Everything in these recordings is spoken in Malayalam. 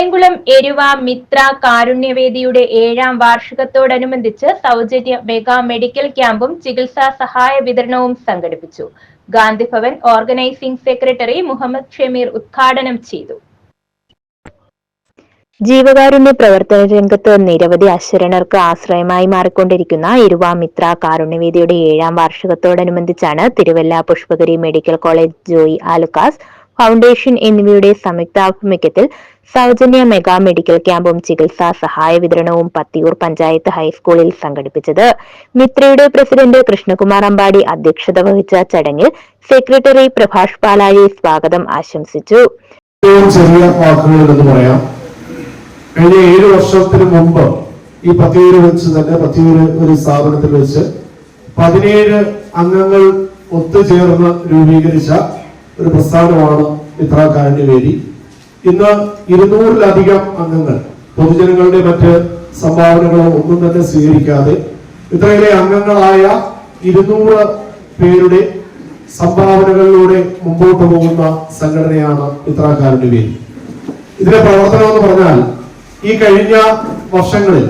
കായംകുളം എരുവ മിത്ര കാരുണ്യവേദിയുടെ ഏഴാം വാർഷികത്തോടനുബന്ധിച്ച് സൗജന്യ മെഗാ മെഡിക്കൽ ക്യാമ്പും ചികിത്സാ സഹായ വിതരണവും സംഘടിപ്പിച്ചു. ഗാന്ധിഭവൻ ഓർഗനൈസിംഗ് സെക്രട്ടറി മുഹമ്മദ് ഷമീർ ഉദ്ഘാടനം ചെയ്തു. ജീവകാരുണ്യ പ്രവർത്തന രംഗത്ത് നിരവധി അശ്വരണർക്ക് ആശ്രയമായി മാറിക്കൊണ്ടിരിക്കുന്ന ഇരുവാമിത്ര കാരുണ്യവേദിയുടെ ഏഴാം വാർഷികത്തോടനുബന്ധിച്ചാണ് Thiruvalla Pushpagiri medical college Joy Alukkas foundation എന്നിവയുടെ സംയുക്താഭിമുഖ്യത്തിൽ സൗജന്യ മെഗാ മെഡിക്കൽ ക്യാമ്പും ചികിത്സാ സഹായ വിതരണവും പത്തിയൂർ പഞ്ചായത്ത് ഹൈസ്കൂളിൽ സംഘടിപ്പിച്ചത്. മിത്രയുടെ പ്രസിഡന്റ് കൃഷ്ണകുമാർ അമ്പാടി അധ്യക്ഷത വഹിച്ച ചടങ്ങിൽ സെക്രട്ടറി പ്രഭാഷ് പാലാഴി സ്വാഗതം ആശംസിച്ചു. ചെറിയ വാക്കുകൾ പറയാം. കഴിഞ്ഞ ഏഴ് വർഷത്തിന് മുമ്പ് ഈ പത്തിയൂര് വെച്ച് തന്നെ പത്തിയൂര് ഒരു സ്ഥാപനത്തിൽ വെച്ച് പതിനേഴ് അംഗങ്ങൾ ഒത്തുചേർന്ന് രൂപീകരിച്ച ഒരു പ്രസ്ഥാനമാണ് ഇത്ര വേദി. ഇന്ന് ഇരുന്നൂറിലധികം അംഗങ്ങൾ പൊതുജനങ്ങളുടെ മറ്റ് സംഭാവനകളോ ഒന്നും തന്നെ സ്വീകരിക്കാതെ ഇത്രയിലെ അംഗങ്ങളായ ഇരുന്നൂറ് പേരുടെ സംഭാവനകളിലൂടെ മുമ്പോട്ട് പോകുന്ന സംഘടനയാണ് ഇത്രക്കാരുടെ പേര്. ഇതിന്റെ പ്രവർത്തനം എന്ന് പറഞ്ഞാൽ ഈ കഴിഞ്ഞ വർഷങ്ങളിൽ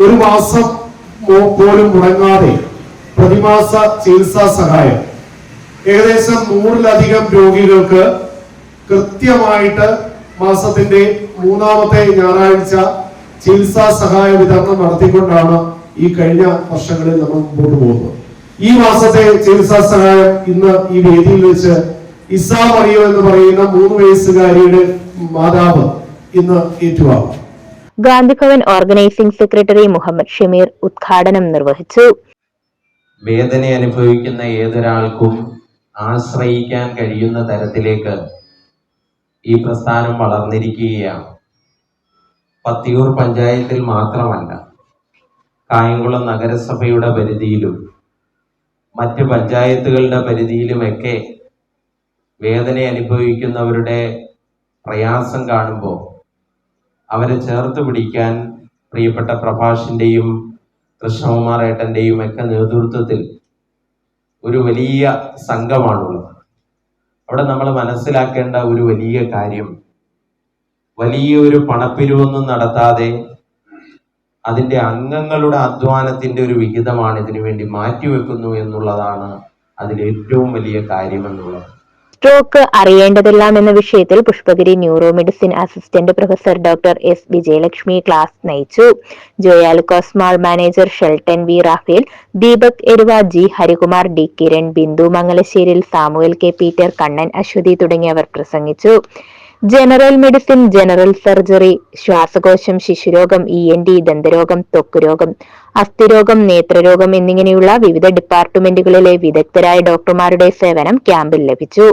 ഒരു മാസം പോലും മുടങ്ങാതെ പ്രതിമാസ ചികിത്സാ സഹായം ഏകദേശം നൂറിലധികം രോഗികൾക്ക് കൃത്യമായിട്ട് മാസത്തിന്റെ മൂന്നാമത്തെ ഞായറാഴ്ച ചികിത്സാ സഹായ വിതരണം നടത്തിക്കൊണ്ടാണ് ഈ കഴിഞ്ഞ വർഷങ്ങളിൽ നമ്മൾ മുമ്പോട്ട് പോകുന്നത്. ഈ മാസത്തെ ചികിത്സാ സഹായം ഇന്ന് ഈ വേദിയിൽ വെച്ച് ഇസാ മറിയോ എന്ന് പറയുന്ന മൂന്ന് വയസ്സുകാരിയുടെ മാതാവ് ഇന്ന് ഏറ്റുവാങ്ങും. ഗാന്ധിഭവൻ ഓർഗനൈസിംഗ് സെക്രട്ടറി മുഹമ്മദ് ഷമീർ ഉദ്ഘാടനം നിർവഹിച്ചു. വേദന അനുഭവിക്കുന്ന ഏതൊരാൾക്കും ആശ്രയിക്കാൻ കഴിയുന്ന തരത്തിലേക്ക് ഈ പ്രസ്ഥാനം വളർന്നിരിക്കുകയാണ്. പത്തിയൂർ പഞ്ചായത്തിൽ മാത്രമല്ല കായംകുളം നഗരസഭയുടെ പരിധിയിലും മറ്റ് പഞ്ചായത്തുകളുടെ പരിധിയിലുമൊക്കെ വേദന അനുഭവിക്കുന്നവരുടെ പ്രയാസം കാണുമ്പോൾ അവരെ ചേർത്ത് പിടിക്കാൻ പ്രിയപ്പെട്ട പ്രഭാഷിന്റെയും കൃഷ്ണകുമാർ ഏട്ടന്റെയും ഒക്കെ നേതൃത്വത്തിൽ ഒരു വലിയ സംഘമാണുള്ളത്. അവിടെ നമ്മൾ മനസ്സിലാക്കേണ്ട ഒരു വലിയ കാര്യം. വലിയ ഒരു പണപ്പിരിവൊന്നും നടത്താതെ അതിന്റെ അംഗങ്ങളുടെ അധ്വാനത്തിന്റെ ഒരു വിഹിതമാണ് ഇതിനു വേണ്ടി മാറ്റിവെക്കുന്നു എന്നുള്ളതാണ് അതിൽ ഏറ്റവും വലിയ കാര്യമെന്നുള്ളത്. സ്ട്രോക്ക് അറിയേണ്ടതെല്ലാം എന്ന വിഷയത്തിൽ Pushpagiri neuro medicine assistant professor doctor S Vijayalakshmi class നയിച്ചു. Joyalukkas mall manager Shelton V. Raphael Deepak Eruva G. Harikumar D. Kiran Bindu Mangalasseril Samuel K. Peter Kannan Aswathy തുടങ്ങിയവർ പ്രസംഗിച്ചു. ജനറൽ മെഡിസിൻ ജനറൽ സർജറി ശ്വാസകോശം ശിശുരോഗം ഇ എൻ ഡി ദന്തരോഗം ത്വക്കുരോഗം അസ്ഥിരോഗം നേത്രരോഗം എന്നിങ്ങനെയുള്ള വിവിധ ഡിപ്പാർട്ട്മെന്റുകളിലെ വിദഗ്ധരായ ഡോക്ടർമാരുടെ സേവനം ക്യാമ്പിൽ ലഭിച്ചു.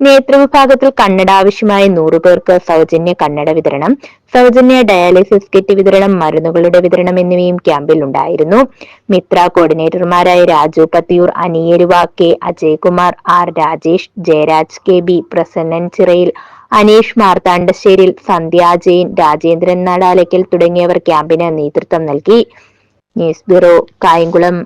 നേത്രവിഭാഗത്തിൽ കണ്ണട ആവശ്യമായ നൂറു പേർക്ക് സൗജന്യ കണ്ണട വിതരണം സൗജന്യ ഡയാലിസിസ് കിറ്റ് വിതരണം മരുന്നുകളുടെ വിതരണം എന്നിവയും ക്യാമ്പിൽ ഉണ്ടായിരുന്നു. Mitra കോർഡിനേറ്റർമാരായ Raju Pathiyoor Aniyaruva K Ajaykumar R Rajesh Jayaraj K B Prasannan Chirayil Aneesh Marthandasseril Sandhya Jain Rajendran Nadalakkal തുടങ്ങിയവർ ക്യാമ്പിന് നേതൃത്വം നൽകി. News bureau Kayamkulam.